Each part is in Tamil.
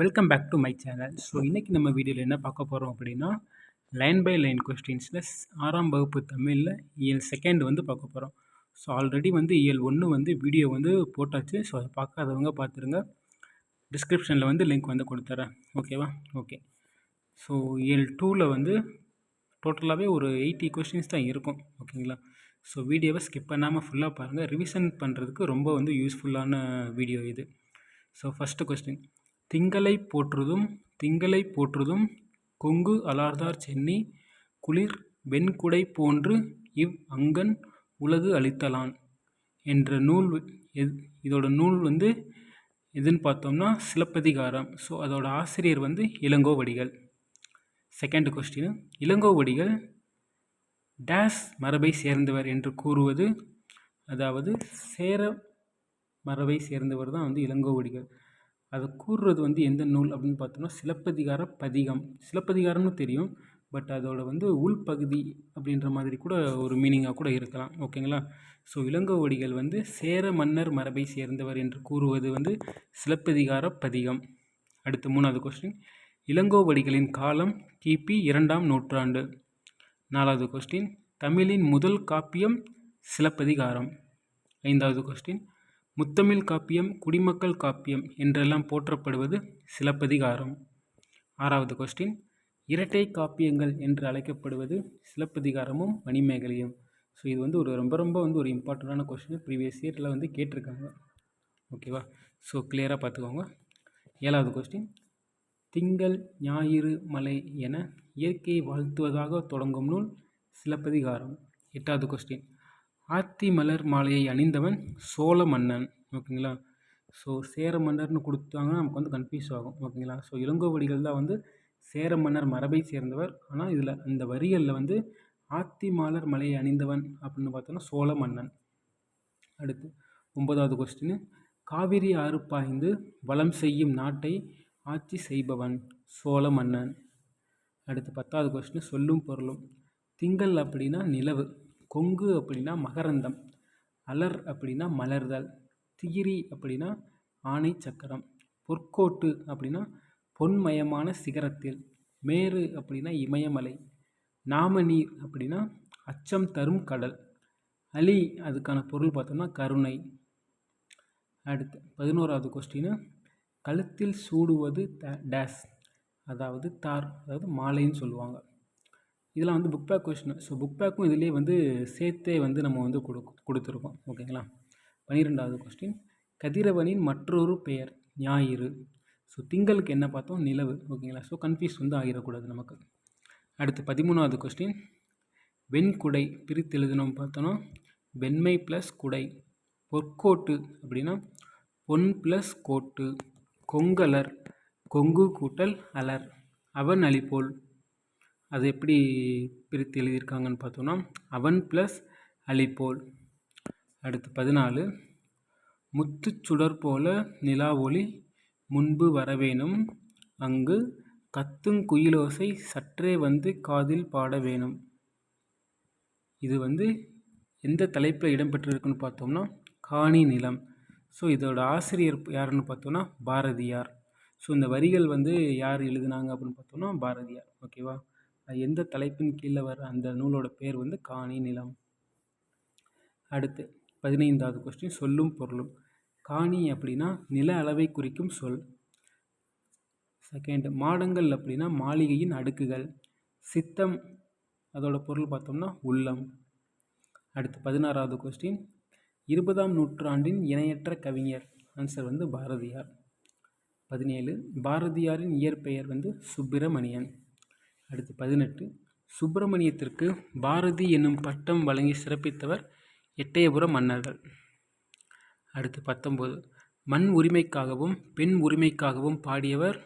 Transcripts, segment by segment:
Welcome back to my channel so இன்றைக்கி நம்ம வீடியோவில் என்ன பார்க்க போகிறோம் அப்படின்னா லைன் பை லைன் கொஸ்டின்ஸில் ஆறாம் வகுப்பு தமிழில் இயல் செகண்ட் வந்து பார்க்க போகிறோம் ஸோ ஆல்ரெடி வந்து இயல் ஒன்று வந்து வீடியோ வந்து போட்டாச்சு. ஸோ அதை பார்க்காதவங்க பார்த்துருங்க. டிஸ்கிரிப்ஷனில் வந்து லிங்க் வந்து கொடுத்துட்றேன் ஓகேவா ஓகே ஸோ இயல் டூவில் வந்து டோட்டலாகவே ஒரு எயிட்டி கொஸ்டின்ஸ் தான் இருக்கும். ஓகேங்களா ஸோ வீடியோவை ஸ்கிப் பண்ணாமல் ஃபுல்லாக பாருங்கள் ரிவிஷன் பண்ணுறதுக்கு ரொம்ப வந்து யூஸ்ஃபுல்லான வீடியோ இது. ஸோ ஃபஸ்ட்டு கொஸ்டின் திங்களை போற்றுதும் திங்களை போற்றுதும் கொங்கு அலார்தார் சென்னி குளிர் வெண்குடை போன்று இவ் அங்கன் உலகு அளித்தலான். என்ற நூல் இதோட நூல் வந்து எதுன்னு பார்த்தோம்னா சிலப்பதிகாரம். ஸோ அதோட ஆசிரியர் வந்து இளங்கோவடிகள். செகண்ட் கொஸ்டின் இளங்கோவடிகள் டேஸ் மரபை சேர்ந்தவர் என்று கூறுவது அதாவது சேர மரபை சேர்ந்தவர் தான் வந்து இளங்கோவடிகள். அதை கூறுறது வந்து எந்த நூல் அப்படின்னு பார்த்தோம்னா சிலப்பதிகார பதிகம். சிலப்பதிகாரம்னு தெரியும் பட் அதோட வந்து உள்பகுதி அப்படின்ற மாதிரி கூட ஒரு மீனிங்காக கூட இருக்கலாம். ஓகேங்களா ஸோ இளங்கோவடிகள் வந்து சேர மன்னர் மரபை சேர்ந்தவர் என்று கூறுவது வந்து சிலப்பதிகார பதிகம். அடுத்து மூணாவது கொஸ்டின் இளங்கோவடிகளின் காலம் கிபி இரண்டாம் நூற்றாண்டு. நாலாவது கொஸ்டின் தமிழின் முதல் காப்பியம் சிலப்பதிகாரம். ஐந்தாவது கொஸ்டின் முத்தமிழ் காப்பியம் குடிமக்கள் காப்பியம் என்றெல்லாம் போற்றப்படுவது சிலப்பதிகாரம். ஆறாவது கொஸ்டின் இரட்டை காப்பியங்கள் என்று அழைக்கப்படுவது சிலப்பதிகாரமும் மணிமேகலையும் ஸோ இது வந்து ஒரு ரொம்ப ரொம்ப வந்து ஒரு இம்பார்ட்டண்ட்டான கொஸ்டின் ப்ரீவியஸ் இயரில் வந்து கேட்டிருக்காங்க. ஓகேவா ஸோ கிளியராக பார்த்துக்கோங்க. ஏழாவது கொஸ்டின் திங்கள் ஞாயிறு மலை என இயற்கையை வாழ்த்துவதாக தொடங்கும் நூல் சிலப்பதிகாரம். எட்டாவது கொஸ்டின் ஆத்தி மலர் மாலையை அணிந்தவன் சோழ மன்னன். ஓகேங்களா? ஸோ சேர மன்னர்னு கொடுத்தாங்கன்னா நமக்கு வந்து கன்ஃபியூஸ் ஆகும். ஓகேங்களா? ஸோ இளங்கோவடிகள் தான் வந்து சேர மன்னர் மரபை சேர்ந்தவர். ஆனால் இதில் இந்த வரிகளில் வந்து ஆத்தி மலர் மலையை அணிந்தவன் அப்படின்னு பார்த்தோன்னா சோழ மன்னன். அடுத்து ஒன்பதாவது கொஸ்டின் காவிரி ஆறு பாய்ந்து வளம் செய்யும் நாட்டை ஆட்சி செய்பவன் சோழ மன்னன். அடுத்து பத்தாவது கொஸ்டின் சொல்லும் பொருளும். திங்கள் அப்படின்னா நிலவு. கொங்கு அப்படின்னா மகரந்தம் அலர் அப்படின்னா மலர்தல் திகிரி அப்படின்னா ஆணை சக்கரம் பொற்கோட்டு அப்படின்னா பொன்மயமான சிகரத்தில் மேரு அப்படின்னா இமயமலை நாமநீர் அப்படின்னா அச்சம் தரும் கடல் அலி அதுக்கான பொருள் பார்த்தோம்னா கருணை. அடுத்து பதினோராவது கொஸ்டின் கழுத்தில் சூடுவது த டேஸ் அதாவது தார் அதாவது மாலைன்னு சொல்லுவாங்க. இதெல்லாம் வந்து book back question so book பேக்கும் இதுலேயே வந்து சேர்த்தே வந்து நம்ம வந்து கொடு கொடுத்துருக்கோம். ஓகேங்களா? பன்னிரெண்டாவது கொஸ்டின் கதிரவனின் மற்றொரு பெயர் ஞாயிறு. ஸோ திங்களுக்கு என்ன பார்த்தோம்? நிலவு. ஓகேங்களா? ஸோ கன்ஃபியூஸ் வந்து ஆகிடக்கூடாது நமக்கு. அடுத்து பதிமூணாவது கொஸ்டின் வெண்குடை பிரித்து எழுதணும் பார்த்தோன்னா வெண்மை ப்ளஸ் குடை பொற்கோட்டு அப்படின்னா பொன் ப்ளஸ் கோட்டு கொங்கலர் கொங்கு கூட்டல் அலர் அவன் அழிப்போல் அது எப்படி பிரித்து எழுதியிருக்காங்கன்னு பார்த்தோன்னா அவன் ப்ளஸ் அலிபோல் அடுத்து பதினாலு. முத்துச்சுடர் போல நிலா ஒளி முன்பு வரவேணும் அங்கு கத்துங்குயிலோசை சற்றே வந்து காதில் பாட வேணும். இது வந்து எந்த தலைப்பில் இடம்பெற்றிருக்குன்னு பார்த்தோம்னா காணி நிலம். ஸோ இதோட ஆசிரியர் யாருன்னு பார்த்தோன்னா பாரதியார். ஸோ இந்த வரிகள் வந்து யார் எழுதினாங்க அப்படின்னு பார்த்தோம்னா பாரதியார். ஓகேவா எந்த தலைப்பின் கீழே வர அந்த நூலோட பேர் வந்து காணி நிலம். அடுத்து பதினைந்தாவது கொஸ்டின் சொல்லும் பொருளும். காணி அப்படின்னா நில அளவை குறிக்கும் சொல். செகண்ட் மாடங்கள் அப்படின்னா மாளிகையின் அடுக்குகள். சித்தம் அதோட பொருள் பார்த்தோம்னா உள்ளம். அடுத்து பதினாறாவது கொஸ்டின் இருபதாம் நூற்றாண்டின் இணையற்ற கவிஞர். ஆன்சர் வந்து பாரதியார். பதினேழு பாரதியாரின் இயற்பெயர் வந்து சுப்பிரமணியன். அடுத்து பதினெட்டு. சுப்பிரமணியத்திற்கு பாரதி என்னும் பட்டம் வழங்கி சிறப்பித்தவர் எட்டயபுர மன்னர்கள். அடுத்து பத்தொம்போது மண் உரிமைக்காகவும் பெண் உரிமைக்காகவும் பாடியவர்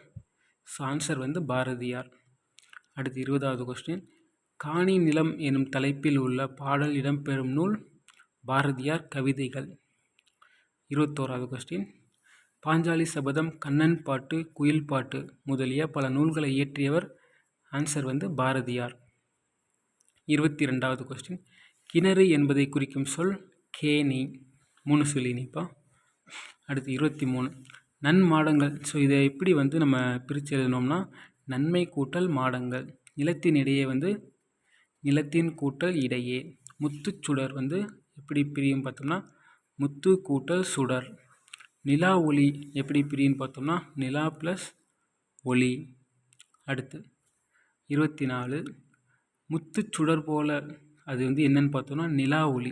ஆன்சர் வந்து பாரதியார். அடுத்து இருபதாவது கொஸ்டின் காணி நிலம் எனும் தலைப்பில் உள்ள பாடல் இடம்பெறும் நூல் பாரதியார் கவிதைகள். இருபத்தோராவது கொஸ்டின் பாஞ்சாலி சபதம் கண்ணன் பாட்டு குயில் பாட்டு முதலிய பல நூல்களை இயற்றியவர் ஆன்சர் வந்து பாரதியார். இருபத்தி ரெண்டாவது கொஸ்டின் கிணறு என்பதை குறிக்கும் சொல் கேணி. மூணு சொல்லினிப்பா அடுத்து இருபத்தி மூணு நன்மாடங்கள். ஸோ இதை எப்படி வந்து நம்ம பிரித்து எழுதணும்னா நன்மை கூட்டல் மாடங்கள். நிலத்தின் இடையே வந்து நிலத்தின் கூட்டல் இடையே. முத்துச்சுடர் வந்து எப்படி பிரியும் பார்த்தோம்னா முத்து கூட்டல் சுடர். நிலா ஒளி எப்படி பிரியும்னு பார்த்தோம்னா நிலா ப்ளஸ் ஒளி. அடுத்து இருபத்தி நாலு முத்துச்சுடர் போல அது வந்து என்னன்னு பார்த்தோம்னா நிலா ஒளி.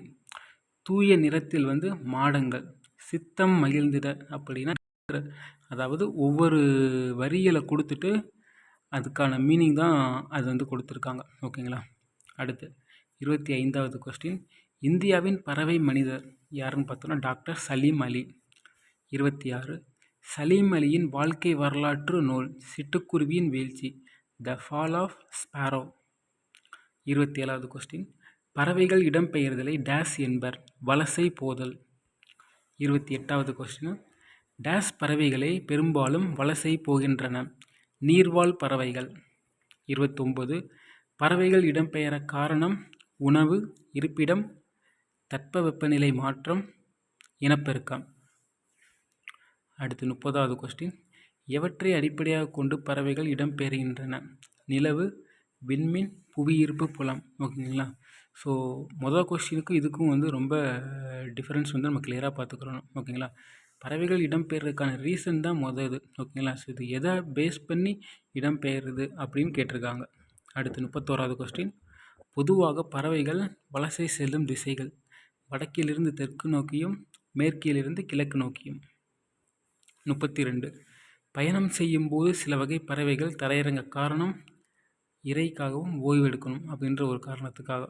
தூய நிறத்தில் வந்து மாடங்கள். சித்தம் மகிழ்ந்திட அப்படின்னா அதாவது ஒவ்வொரு வரிகளை கொடுத்துட்டு அதுக்கான மீனிங் தான் அது வந்து கொடுத்துருக்காங்க. ஓகேங்களா? அடுத்து இருபத்தி ஐந்தாவது கொஸ்டின் இந்தியாவின் பறவை மனிதர் யாருன்னு பார்த்தோன்னா டாக்டர் சலீம் அலி. இருபத்தி ஆறு சலீம் அலியின் வாழ்க்கை வரலாற்று நூல் சிட்டுக்குருவியின் வீழ்ச்சி. த ஃபால் ஆஃப் ஸ்பாரோ இருபத்தி ஏழாவது கொஸ்டின் பறவைகள் இடம்பெயர்தலை டேஸ் என்பர் வலசை போதல். இருபத்தி எட்டாவது கொஸ்டின் டேஸ் பறவைகளே பெரும்பாலும் வலசை போகின்றன. நீர்வாழ் பறவைகள். இருபத்தொம்பது பறவைகள் இடம்பெயர காரணம் உணவு இருப்பிடம் தட்பவெப்பநிலை மாற்றம் இனப்பெருக்கம். அடுத்து முப்பதாவது கொஸ்டின் எவற்றை அடிப்படையாக கொண்டு பறவைகள் இடம்பெறுகின்றன நிலவு விண்மீன் புவியீர்ப்பு புலம். ஓகேங்களா? ஸோ மொதல் கொஸ்டினுக்கும் இதுக்கும் வந்து ரொம்ப டிஃப்ரென்ஸ் வந்து நம்ம கிளியராக பார்த்துக்கிறோம். ஓகேங்களா? பறவைகள் இடம்பெயர்றதுக்கான ரீசன் தான் மொதல் இது ஓகேங்களா? ஸோ இது எதை பேஸ் பண்ணி இடம்பெயருது அப்படின்னு கேட்டிருக்காங்க. அடுத்து முப்பத்தோராவது கொஸ்டின் பொதுவாக பறவைகள் வலசை செல்லும் திசைகள் வடக்கிலிருந்து தெற்கு நோக்கியும் மேற்கிலிருந்து கிழக்கு நோக்கியும். முப்பத்தி ரெண்டு பயணம் செய்யும்போது சில வகை பறவைகள் தரையிறங்க காரணம் இறைக்காகவும் ஓய்வெடுக்கணும் அப்படின்ற ஒரு காரணத்துக்காக.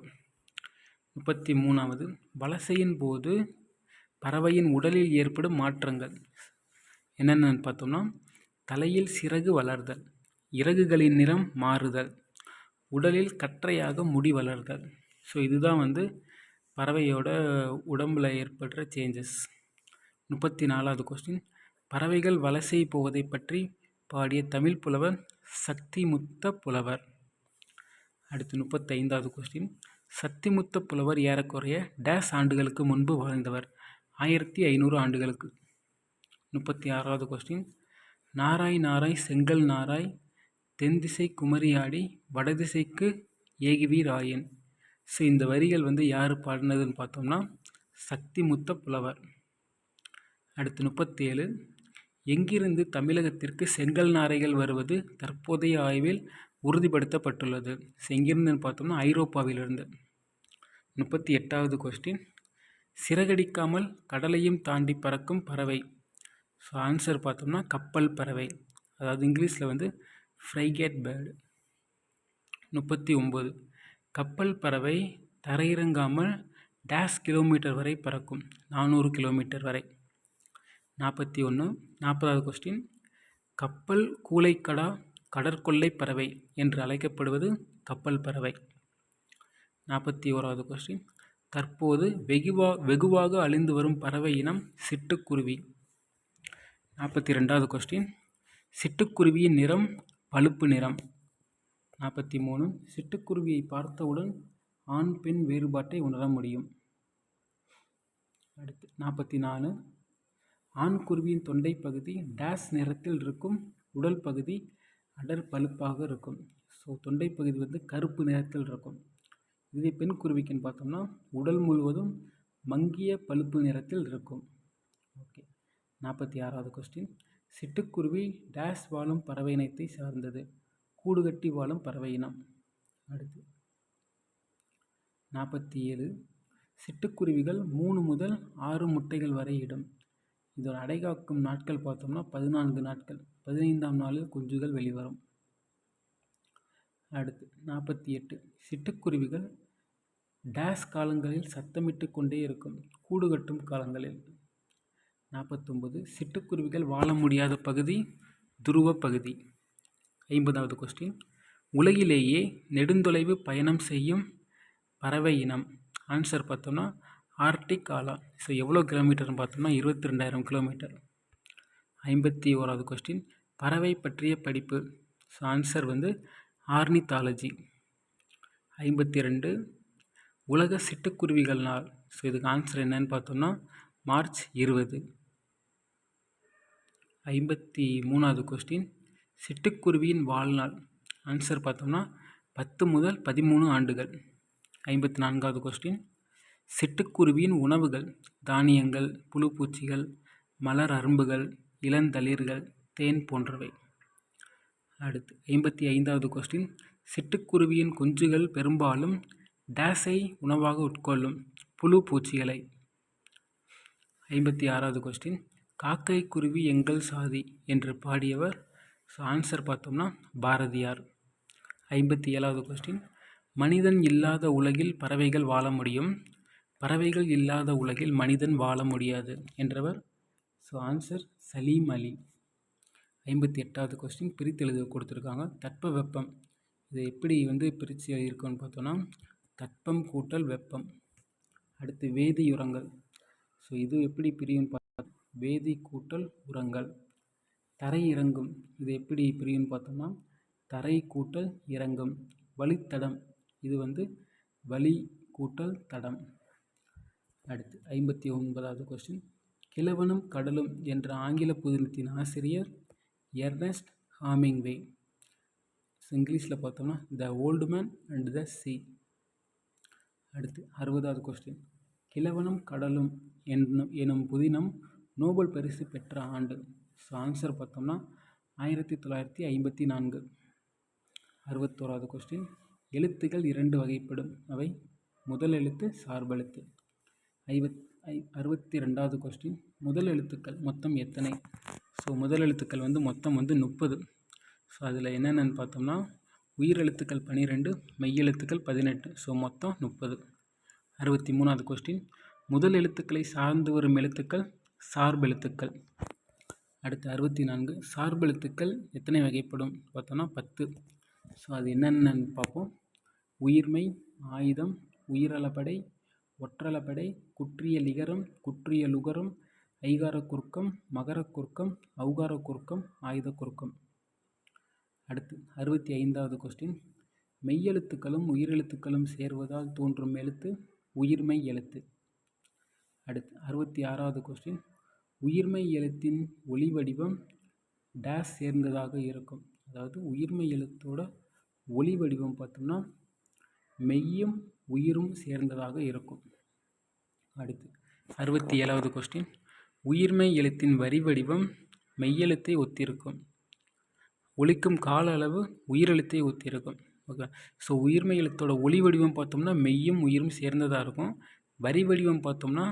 முப்பத்தி மூணாவது வலசையின் போது பறவையின் உடலில் ஏற்படும் மாற்றங்கள். என்னென்னு பார்த்தோம்னா தலையில் சிறகு வளர்தல் இறகுகளின் நிறம் மாறுதல் உடலில் கற்றையாக முடி வளர்தல். ஸோ இதுதான் வந்து பறவையோட உடம்பில் ஏற்படுற சேஞ்சஸ் முப்பத்தி நாலாவது கொஸ்டின் பறவைகள் வலசை போவதை பற்றி பாடிய தமிழ் புலவர் சக்திமுத்த புலவர். அடுத்து முப்பத்தைந்தாவது கொஸ்டின் சக்திமுத்த புலவர் ஏறக்குறைய டேஸ் ஆண்டுகளுக்கு முன்பு வாழ்ந்தவர். ஆயிரத்தி ஐநூறு ஆண்டுகளுக்கு. முப்பத்தி ஆறாவது கொஸ்டின் நாராய் நாராய் செங்கல் நாராய் தென்திசை குமரியாடி வடதிசைக்கு ஏகிவி ராயன். ஸோ இந்த வரிகள் வந்து யார் பாடினதுன்னு பார்த்தோம்னா சக்திமுத்த புலவர். அடுத்து முப்பத்தேழு. எங்கிருந்து தமிழகத்திற்கு செங்கல் நாரைகள் வருவது தற்போதைய ஆய்வில் உறுதிப்படுத்தப்பட்டுள்ளது. ஸோ எங்கிருந்துன்னு பார்த்தோம்னா ஐரோப்பாவிலிருந்து. முப்பத்தி எட்டாவது கொஸ்டின் சிறகடிக்காமல் கடலையும் தாண்டி பறக்கும் பறவை. ஸோ ஆன்சர் பார்த்தோம்னா கப்பல் பறவை. அதாவது இங்கிலீஷில் வந்து ஃப்ரைகேட் பேர்டு முப்பத்தி ஒம்பது கப்பல் பறவை தரையிறங்காமல் டேஷ் கிலோமீட்டர் வரை பறக்கும். நானூறு கிலோமீட்டர் வரை. நாற்பத்தி ஒன்று நாற்பதாவது கொஸ்டின் கப்பல் கூளைக்கடா கடற்கொள்ளை பறவை என்று அழைக்கப்படுவது கப்பல் பறவை. நாற்பத்தி ஓராவது கொஸ்டின் தற்போது வெகுவா வெகுவாக அழிந்து வரும் பறவை இனம் சிட்டுக்குருவி. நாற்பத்தி ரெண்டாவது கொஸ்டின் சிட்டுக்குருவியின் நிறம் பழுப்பு நிறம். நாற்பத்தி மூணு சிட்டுக்குருவியை பார்த்தவுடன் ஆண் பெண் வேறுபாட்டை உணர முடியும். அடுத்து நாற்பத்தி நாலு ஆண் குருவியின் தொண்டை பகுதி டேஸ் நிறத்தில் இருக்கும் உடல் பகுதி அடர் பழுப்பாக இருக்கும். ஸோ தொண்டை பகுதி வந்து கருப்பு நிறத்தில் இருக்கும். இதே பெண் குருவிக்குன்னு பார்த்தோம்னா உடல் முழுவதும் மங்கிய பழுப்பு நிறத்தில் இருக்கும். ஓகே நாற்பத்தி ஆறாவது கொஸ்டின் சிட்டுக்குருவி டேஷ் வாழும் பறவை இனத்தை சார்ந்தது. கூடு கட்டி வாழும் பறவை இனம். அடுத்து. நாற்பத்தி ஏழு. சிட்டுக்குருவிகள் மூணு முதல் ஆறு முட்டைகள் வரை இடும். இதோட அடைகாக்கும் நாட்கள் பார்த்தோம்னா பதினான்கு நாட்கள். பதினைந்தாம் நாளில் குஞ்சுகள் வெளிவரும். அடுத்து நாற்பத்தி எட்டு. சிட்டுக்குருவிகள் டேஸ் காலங்களில் சத்தமிட்டு கொண்டே இருக்கும். கூடு கட்டும் காலங்களில். நாற்பத்தொம்பது சிட்டுக்குருவிகள் வாழ முடியாத பகுதி துருவ பகுதி. ஐம்பதாவது கொஸ்டின் உலகிலேயே நெடுந்தொலைவு பயணம் செய்யும் பறவை இனம். ஆன்சர் பார்த்தோம்னா ஆர்டிக் ஆலா ஸோ எவ்வளோ கிலோமீட்டர்னு பார்த்தோம்னா இருபத்தி ரெண்டாயிரம் கிலோமீட்டர். ஐம்பத்தி ஓராவது கொஸ்டின் பறவை பற்றிய படிப்பு. ஸோ ஆன்சர் வந்து ஆர்னித்தாலஜி ஐம்பத்தி ரெண்டு உலக சிட்டுக்குருவிகள் நாள். ஸோ இதுக்கு ஆன்சர் என்னன்னு பார்த்தோம்னா மார்ச் இருபது. ஐம்பத்தி மூணாவது கொஸ்டின் சிட்டுக்குருவியின் வாழ்நாள். ஆன்சர் பார்த்தோம்னா பத்து முதல் பதிமூணு ஆண்டுகள். ஐம்பத்தி நான்காவது கொஸ்டின் சிட்டுக்குருவியின் உணவுகள் தானியங்கள் புழுப்பூச்சிகள் மலர் அரும்புகள் இளந்தளிர்கள் தேன் போன்றவை. அடுத்து ஐம்பத்தி ஐந்தாவது கொஸ்டின் சிட்டுக்குருவியின் குஞ்சுகள் பெரும்பாலும் டேஸை உணவாக உட்கொள்ளும் புழு பூச்சிகளை ஐம்பத்தி ஆறாவது கொஸ்டின் காக்கை குருவி எங்கள் சாதி என்று பாடியவர் ஸோ ஆன்சர் பார்த்தோம்னா பாரதியார். ஐம்பத்தி ஏழாவது கொஸ்டின் மனிதன் இல்லாத உலகில் பறவைகள் வாழ முடியும். பறவைகள் இல்லாத உலகில் மனிதன் வாழ முடியாது என்றவர்? So answer Salim Ali. ஐம்பத்தி எட்டாவது கொஸ்டின் பிரித்து எழுத கொடுத்துருக்காங்க. தட்ப வெப்பம் இது எப்படி வந்து பிரித்து எழுதியிருக்கோன்னு பார்த்தோன்னா தட்பம் கூட்டல் வெப்பம். அடுத்து வேதி உரங்கள் ஸோ இது எப்படி பிரியும் பார்த்தா வேதி கூட்டல் உரங்கள். தரை இறங்கும். இது எப்படி பிரியும்னு பார்த்தோம்னா தரை கூட்டல் இறங்கும். வழித்தடம். இது வந்து வழி கூட்டல் தடம். அடுத்து ஐம்பத்தி ஒன்பதாவது கொஸ்டின் கிழவனும் கடலும் என்ற ஆங்கில புதினத்தின் ஆசிரியர் எர்னஸ்ட் ஹாமிங்வே. இங்கிலீஷில் பார்த்தோம்னா the old man and the sea அடுத்து அறுபதாவது கொஸ்டின் கிழவனும் கடலும் என்னும் எனும் புதினம் நோபல் பரிசு பெற்ற ஆண்டு. ஸோ ஆன்சர் பார்த்தோம்னா ஆயிரத்தி தொள்ளாயிரத்தி ஐம்பத்தி நான்கு. அறுபத்தோராவது கொஸ்டின் எழுத்துக்கள் இரண்டு வகைப்படும். அவை முதல் எழுத்து சார்பெழுத்து. ஐவத் ஐ அறுபத்தி ரெண்டாவது கொஸ்டின் முதல் எழுத்துக்கள் மொத்தம் எத்தனை? ஸோ முதல் எழுத்துக்கள் வந்து மொத்தம் வந்து முப்பது. ஸோ அதில் என்னென்னு பார்த்தோம்னா உயிரெழுத்துக்கள் பன்னிரெண்டு மெய்யெழுத்துக்கள் பதினெட்டு. ஸோ மொத்தம் முப்பது. அறுபத்தி மூணாவது கொஸ்டின் முதல் எழுத்துக்களை சார்ந்து வரும் எழுத்துக்கள் சார்பெழுத்துக்கள் அடுத்து அறுபத்தி நான்கு சார்பெழுத்துக்கள் எத்தனை வகைப்படும்? பார்த்தோன்னா பத்து. ஸோ அது என்னென்னு பார்ப்போம். உயிர்மை ஆயுதம் உயிரலப்படை ஒற்றளப்படை குற்றிய லிகரம் குற்றிய லுகரம் ஐகார குறுக்கம் மகர குறுக்கம் ஔகார குறுக்கம் ஆயுத குறுக்கம். அடுத்து அறுபத்தி ஐந்தாவது கொஸ்டின் மெய்யெழுத்துக்களும் உயிரெழுத்துக்களும் சேர்வதால் தோன்றும் எழுத்து உயிர்மெய் எழுத்து. அடுத்து அறுபத்தி ஆறாவது கொஸ்டின் உயிர்மெய் எழுத்தின் ஒளி வடிவம் டேஸ் சேர்ந்ததாக இருக்கும். அதாவது உயிர்மெய் எழுத்தோட ஒளி வடிவம் பார்த்தோம்னா மெய்யும் உயிரும் சேர்ந்ததாக இருக்கும். அடுத்து அறுபத்தி ஏழாவது கொஸ்டின் உயிர்மெய் எழுத்தின் வரி வடிவம் மெய்யெழுத்தை ஒத்திருக்கும். ஒழிக்கும் கால அளவு உயிரெழுத்தை ஒத்திருக்கும். ஓகே ஸோ உயிர்மெய் எழுத்தோட ஒளி வடிவம் பார்த்தோம்னா மெய்யும் உயிரும் சேர்ந்ததாக இருக்கும். வரி வடிவம் பார்த்தோம்னா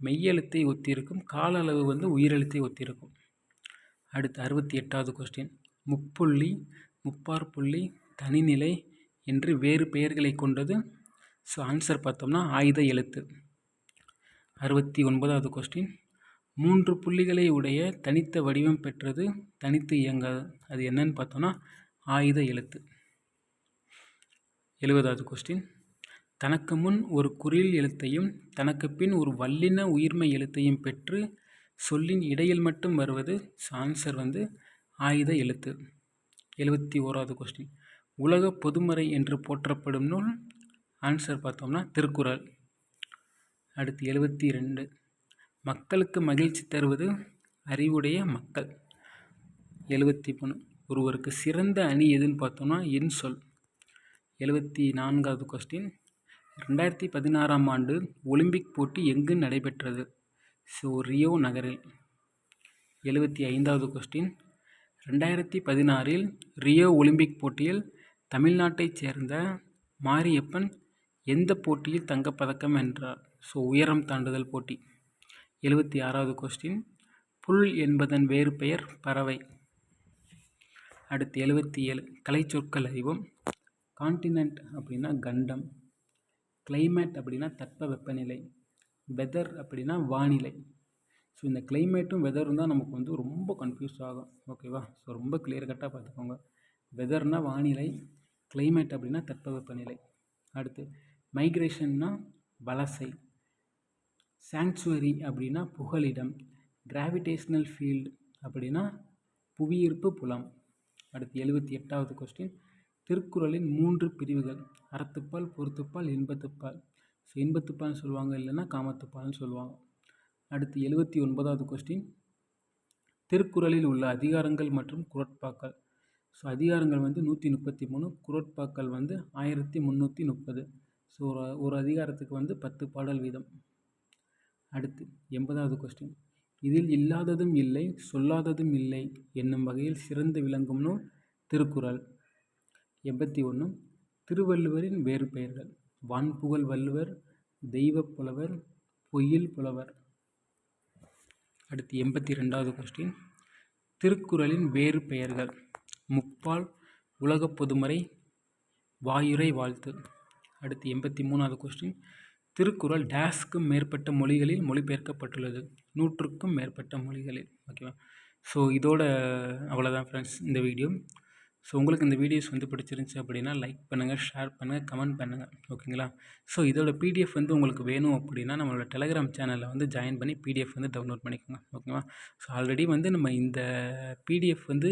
மெய்யெழுத்தை ஒத்திருக்கும். கால அளவு வந்து உயிரெழுத்தை ஒத்திருக்கும். அடுத்து அறுபத்தி எட்டாவது கொஸ்டின் முப்புள்ளி முப்பார் புள்ளி தனிநிலை என்று வேறு பெயர்களை கொண்டது. ஸோ ஆன்சர் பார்த்தோம்னா ஆயுத எழுத்து. அறுபத்தி ஒன்பதாவது கொஸ்டின் மூன்று புள்ளிகளை உடைய தனித்த வடிவம் பெற்றது தனித்து இயங்காது அது என்னன்னு பார்த்தோன்னா ஆயுத எழுத்து. எழுபதாவது கொஸ்டின் தனக்கு முன் ஒரு குறில் எழுத்தையும் தனக்கு பின் ஒரு வல்லின உயிர்மை எழுத்தையும் பெற்று சொல்லின் இடையில் மட்டும் வருவது ஆன்சர் வந்து ஆயுத எழுத்து. எழுபத்தி ஓராவது கொஸ்டின் உலக பொதுமறை என்று போற்றப்படும் நூல் ஆன்சர் பார்த்தோம்னா திருக்குறள். அடுத்து எழுபத்தி ரெண்டு மக்களுக்கு மகிழ்ச்சி தருவது அறிவுடைய மக்கள். எழுபத்தி மூணு ஒருவருக்கு சிறந்த அணி எதுன்னு பார்த்தோம்னா என் சொல். எழுபத்தி நான்காவது கொஸ்டின் ரெண்டாயிரத்தி பதினாறாம் ஆண்டு ஒலிம்பிக் போட்டி எங்கு நடைபெற்றது? ஸோ ரியோ நகரில். எழுபத்தி ஐந்தாவது கொஸ்டின் ரெண்டாயிரத்தி பதினாறில் ரியோ ஒலிம்பிக் போட்டியில் தமிழ்நாட்டைச் சேர்ந்த மாரியப்பன் எந்த போட்டியில் தங்கப்பதக்கம் வென்றார்? ஸோ உயரம் தாண்டுதல் போட்டி. எழுபத்தி ஆறாவது கொஸ்டின் புல் என்பதன் வேறு பெயர் பறவை. அடுத்து எழுபத்தி ஏழு. கலைச்சொற்கள் அறிவோம். கான்டினென்ட் அப்படின்னா கண்டம். கிளைமேட் அப்படின்னா தட்ப வெப்பநிலை. வெதர் அப்படின்னா வானிலை. ஸோ இந்த கிளைமேட்டும் வெதரும் தான் நமக்கு வந்து ரொம்ப கன்ஃபியூஸ் ஆகும். ஓகேவா ஸோ ரொம்ப கிளியர் கட்டாக பார்த்துக்கோங்க. வெதர்னால் வானிலை. கிளைமேட் அப்படின்னா தட்பவெப்பநிலை அடுத்து மைக்ரேஷன்னா வலசை. சாங்சுவரி அப்படின்னா புகலிடம் கிராவிடேஷ்னல் ஃபீல்டு அப்படின்னா புவியீர்ப்பு புலம். அடுத்து எழுபத்தி எட்டாவது கொஸ்டின் திருக்குறளின் மூன்று பிரிவுகள் அறத்துப்பால் பொறுத்துப்பால் இன்பத்துப்பால். ஸோ இன்பத்துப்பால்னு சொல்லுவாங்க இல்லைன்னா காமத்துப்பால்னு சொல்லுவாங்க. அடுத்து எழுபத்தி ஒன்பதாவது கொஸ்டின் திருக்குறளில் உள்ள அதிகாரங்கள் மற்றும் குரட்பாக்கள் ஸோ அதிகாரங்கள் வந்து நூற்றி முப்பத்தி மூணு குரட்பாக்கள் வந்து ஆயிரத்தி முந்நூற்றி முப்பது. ஸோ ஒரு ஒரு அதிகாரத்துக்கு வந்து பத்து பாடல் வீதம். அடுத்து எண்பதாவது கொஸ்டின் இதில் இல்லாததும் இல்லை சொல்லாததும் இல்லை என்னும் வகையில் சிறந்து விளங்கும்னு திருக்குறள். எண்பத்தி ஒன்று திருவள்ளுவரின் வேறு பெயர்கள். வான்புகழ் வள்ளுவர் தெய்வப் புலவர் பொய்யில் புலவர். அடுத்து எண்பத்தி ரெண்டாவது கொஸ்டின் திருக்குறளின் வேறு பெயர்கள். முப்பால் உலகப் பொதுமறை வாயுரை வாழ்த்து. அடுத்து எண்பத்தி மூணாவது கொஸ்டின் திருக்குறள் டேஸ்க்கும் மேற்பட்ட மொழிகளில் மொழிபெயர்க்கப்பட்டுள்ளது. நூற்றுக்கும் மேற்பட்ட மொழிகளில். ஓகேவா ஸோ இதோட அவ்வளோதான் ஃப்ரெண்ட்ஸ் இந்த வீடியோ ஸோ உங்களுக்கு இந்த வீடியோஸ் வந்து பிடிச்சிருந்துச்சி அப்படின்னா லைக் பண்ணுங்கள் ஷேர் பண்ணுங்கள் கமெண்ட் பண்ணுங்கள் ஓகேங்களா ஸோ இதோட பிடிஎஃப் வந்து உங்களுக்கு வேணும் அப்படின்னா நம்மளோட டெலகிராம் சேனலில் வந்து ஜாயின் பண்ணி பிடிஎஃப் வந்து டவுன்லோட் பண்ணிக்கோங்க. ஓகேவா ஸோ ஆல்ரெடி வந்து நம்ம இந்த பிடிஎஃப் வந்து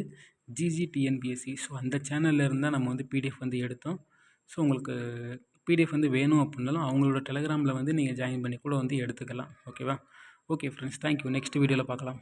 ஜிஜிடிஎன்பிஎஸ்சி ஸோ அந்த சேனலில் இருந்தால் நம்ம வந்து பிடிஎஃப் வந்து எடுத்தோம். ஸோ உங்களுக்கு பிடிஎஃப் வந்து வேணும் அப்படின்னாலும் அவங்களோட டெலகிராமில் வந்து நீங்கள் ஜாயின் பண்ணி கூட வந்து எடுத்துக்கலாம். ஓகேவா ஓகே ஃப்ரெண்ட்ஸ் தேங்க்யூ நெக்ஸ்ட் வீடியோவில் பார்க்கலாம்.